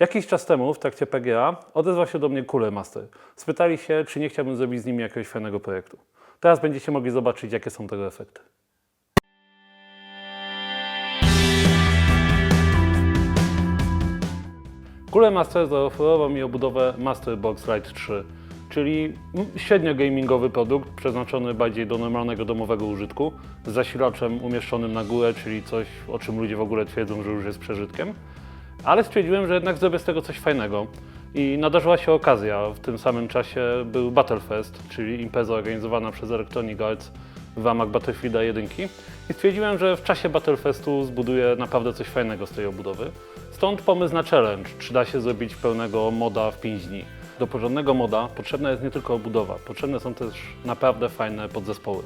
Jakiś czas temu w trakcie PGA odezwał się do mnie Cooler Master. Spytali się, czy nie chciałbym zrobić z nimi jakiegoś fajnego projektu. Teraz będziecie mogli zobaczyć, jakie są tego efekty. Cooler Master zaoferował mi obudowę Master Box Lite 3, czyli średnio gamingowy produkt przeznaczony bardziej do normalnego domowego użytku, z zasilaczem umieszczonym na górę, czyli coś, o czym ludzie w ogóle twierdzą, że już jest przeżytkiem. Ale stwierdziłem, że jednak zrobię z tego coś fajnego. I nadarzyła się okazja. W tym samym czasie był Battlefest, czyli impreza organizowana przez Electronic Arts w ramach Battlefielda 1. I stwierdziłem, że w czasie Battlefestu zbuduję naprawdę coś fajnego z tej obudowy. Stąd pomysł na challenge, czy da się zrobić pełnego moda w 5 dni. Do porządnego moda potrzebna jest nie tylko obudowa, potrzebne są też naprawdę fajne podzespoły.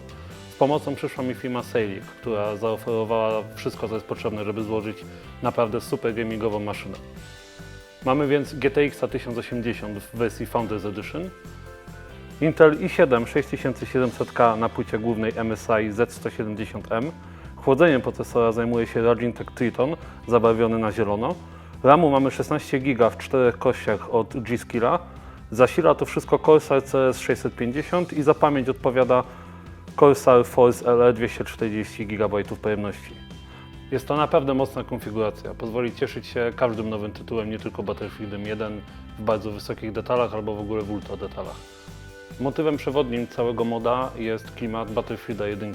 Pomocą przyszła mi firma Sailik, która zaoferowała wszystko, co jest potrzebne, żeby złożyć naprawdę super gamingową maszynę. Mamy więc GTX 1080 w wersji Founders Edition, Intel i7 6700K na płycie głównej MSI Z170M. Chłodzeniem procesora zajmuje się Logitech Triton, zabarwiony na zielono. RAMu mamy 16 GB w czterech kościach od G-Skilla. Zasila to wszystko Corsair CS 650 i za pamięć odpowiada Corsair Force LE 240 GB pojemności. Jest to naprawdę mocna konfiguracja. Pozwoli cieszyć się każdym nowym tytułem, nie tylko Battlefieldem 1 w bardzo wysokich detalach albo w ogóle w ultra detalach. Motywem przewodnim całego moda jest klimat Battlefielda 1. E,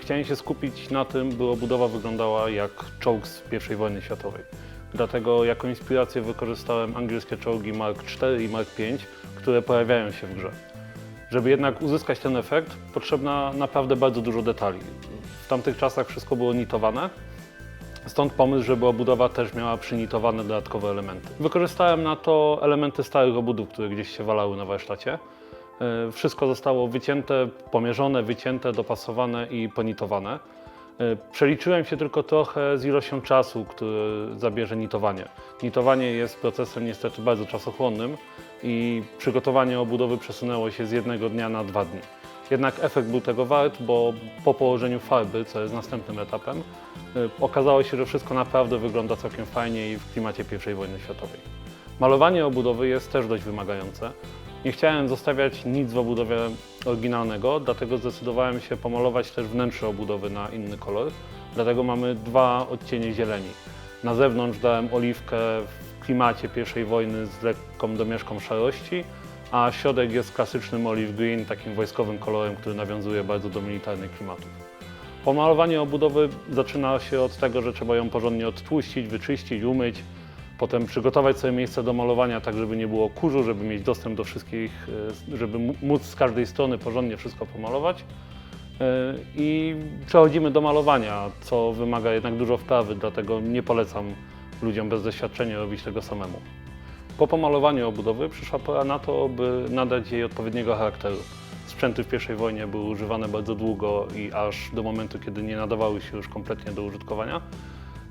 Chciałem się skupić na tym, by obudowa wyglądała jak czołg z I wojny światowej. Dlatego jako inspirację wykorzystałem angielskie czołgi Mark IV i Mark V, które pojawiają się w grze. Żeby jednak uzyskać ten efekt, potrzebna naprawdę bardzo dużo detali. W tamtych czasach wszystko było nitowane, Stąd pomysł, żeby obudowa też miała przynitowane dodatkowe elementy. Wykorzystałem na to elementy starych obudów, które gdzieś się walały na warsztacie. E, Wszystko zostało wycięte, pomierzone, wycięte, dopasowane i ponitowane. E, Przeliczyłem się tylko trochę z ilością czasu, który zabierze nitowanie. Nitowanie jest procesem niestety bardzo czasochłonnym i przygotowanie obudowy przesunęło się z jednego dnia na dwa dni. Jednak efekt był tego wart, bo po położeniu farby, co jest następnym etapem, y, okazało się, że wszystko naprawdę wygląda całkiem fajnie i w klimacie I wojny światowej. Malowanie obudowy jest też dość wymagające. Nie chciałem zostawiać nic w obudowie oryginalnego, dlatego zdecydowałem się pomalować też wnętrze obudowy na inny kolor. Dlatego mamy dwa odcienie zieleni. Na zewnątrz dałem oliwkę klimacie I wojny z lekką domieszką szarości, a środek jest klasycznym olive green, takim wojskowym kolorem, który nawiązuje bardzo do militarnych klimatów. Pomalowanie obudowy zaczyna się od tego, że trzeba ją porządnie odtłuścić, wyczyścić, umyć, potem przygotować sobie miejsce do malowania tak, żeby nie było kurzu, żeby mieć dostęp do wszystkich, e, żeby móc z każdej strony porządnie wszystko pomalować. E, I przechodzimy do malowania, co wymaga jednak dużo wprawy, dlatego nie polecam ludziom bez doświadczenia robić tego samemu. Po pomalowaniu obudowy przyszła pora na to, by nadać jej odpowiedniego charakteru. Sprzęty w I wojnie były używane bardzo długo i aż do momentu, kiedy nie nadawały się już kompletnie do użytkowania.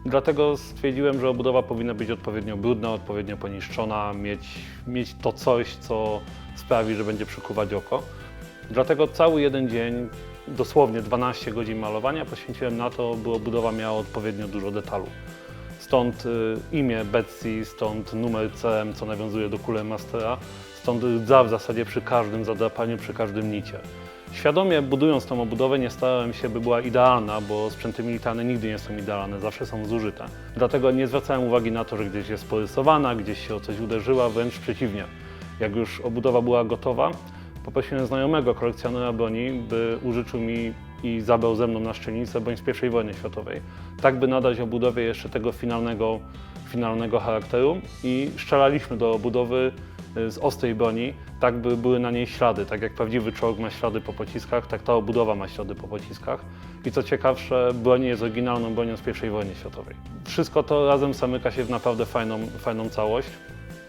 Dlatego stwierdziłem, że obudowa powinna być odpowiednio brudna, odpowiednio poniszczona, mieć, mieć to coś, co sprawi, że będzie przykuwać oko. Dlatego cały jeden dzień, dosłownie 12 godzin malowania poświęciłem na to, by obudowa miała odpowiednio dużo detalu. Stąd y, imię Betsy, stąd numer CM, co nawiązuje do Cooler Mastera, stąd rdza w zasadzie przy każdym zadrapaniu, przy każdym nicie. Świadomie budując tą obudowę nie starałem się, by była idealna, bo sprzęty militarne nigdy nie są idealne, zawsze są zużyte. Dlatego nie zwracałem uwagi na to, że gdzieś jest porysowana, gdzieś się o coś uderzyła, wręcz przeciwnie. Jak już obudowa była gotowa, poprosiłem znajomego kolekcjonera broni, by użyczył mi i zabrał ze mną na szczelnicę bądź z I wojny światowej, tak by nadać obudowie jeszcze tego finalnego, finalnego charakteru i strzelaliśmy do obudowy y, z ostrej broni, tak by były na niej ślady, tak jak prawdziwy czołg ma ślady po pociskach, tak ta obudowa ma ślady po pociskach i co ciekawsze, broń jest oryginalną bronią z I wojny światowej. Wszystko to razem zamyka się w naprawdę fajną, fajną całość.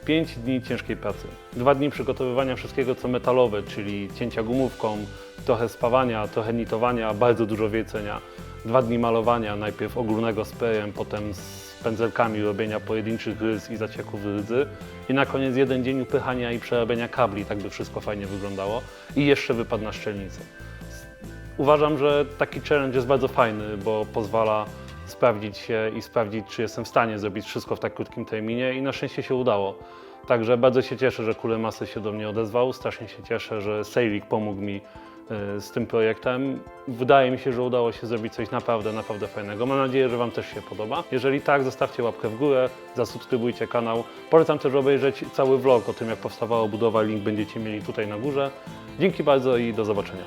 5 dni ciężkiej pracy. Dwa dni przygotowywania wszystkiego co metalowe, czyli cięcia gumówką, trochę spawania, trochę nitowania, bardzo dużo wiecenia. Dwa dni malowania, najpierw ogólnego sprayem, potem z pędzelkami robienia pojedynczych rys i zacieków rdzy. I na koniec jeden dzień upychania i przerabiania kabli, tak by wszystko fajnie wyglądało. I jeszcze wypad na szczelnicę. Uważam, że taki challenge jest bardzo fajny, bo pozwala sprawdzić się i sprawdzić, czy jestem w stanie zrobić wszystko w tak krótkim terminie i na szczęście się udało. Także bardzo się cieszę, że Kule Masy się do mnie odezwał, strasznie się cieszę, że Sejlik pomógł mi z tym projektem. Wydaje mi się, że udało się zrobić coś naprawdę, naprawdę fajnego. Mam nadzieję, że Wam też się podoba. Jeżeli tak, zostawcie łapkę w górę, zasubskrybujcie kanał. Polecam też obejrzeć cały vlog o tym, jak powstawała budowa. Link będziecie mieli tutaj na górze. Dzięki bardzo i do zobaczenia.